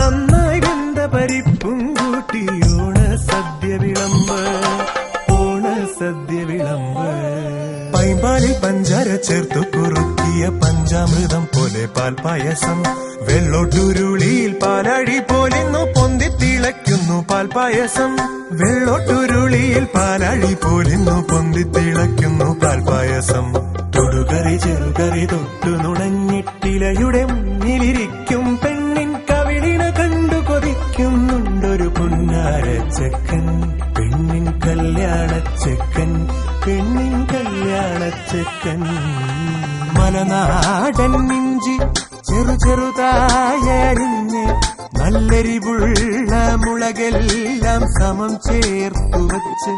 നന്നായി വെന്ത പരിപ്പും കൂട്ടി ഓണ സദ്യ വിളമ്പ് പഞ്ചാര ചേർത്തു കുറുക്കിയ പഞ്ചാമൃതം പോലെ പാൽ പായസം. വെള്ളോട്ടുരുളിയിൽ പാലഴി പോലിന്നു പൊന്തി തിളയ്ക്കുന്നു പാൽപായസം വെള്ളോട്ടുരുളിയിൽ പാലഴി പോലിന്നു പൊന്തി തിളയ്ക്കുന്നു പാൽപായസം തൊടുകറി ചെറുകറി തൊട്ടു നുണഞ്ഞിട്ടിലയുടെ കൊതിക്കുന്നുണ്ടൊരു പുന്നാര ചെക്കൻ പെണ്ണിൻ കല്യാണച്ചെക്കൻ പെണ്ണിൻ കല്യാണച്ചെക്കൻ മലനാടൻ മിഞ്ചി ചെറു ചെറുതായരിഞ്ഞ് നല്ലെരിവുള്ള മുളകെല്ലാം സമം ചേർത്തു വച്ച്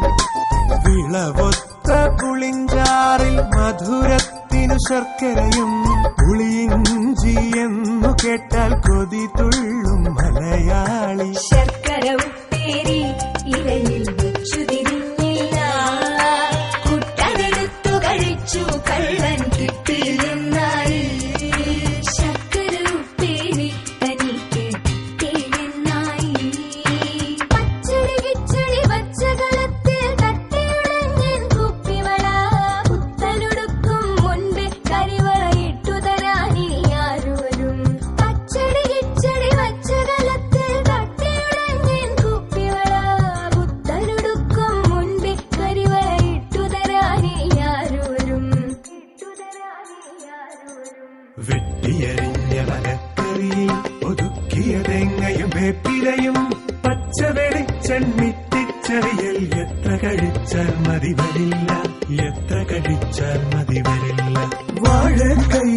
വിളവൊത്ത പുളിഞ്ചാറിൽ മധുരത്തിനു ശർക്കരയും പുളിയിഞ്ചി എന്നു കേട്ടാൽ കൊതി തുള്ളും മലയാളി. ശർക്കര ഉപ്പേരി ഇലയിൽ വെച്ചു തിരിഞ്ഞില്ല. കുട്ടനെടുത്തു കഴിച്ചു കള്ളൻ വെട്ടിയരിഞ്ഞ മലക്കറിയിൽ ഒതുക്കിയ തേങ്ങയും വേപ്പിലയും പച്ച വെളിച്ചെണ്ണിത്തിച്ചറിയൽ എത്ര കഴിച്ചാൽ മതി വരില്ല എത്ര കഴിച്ചാൽ മതി വരില്ല. വാഴക്കൈ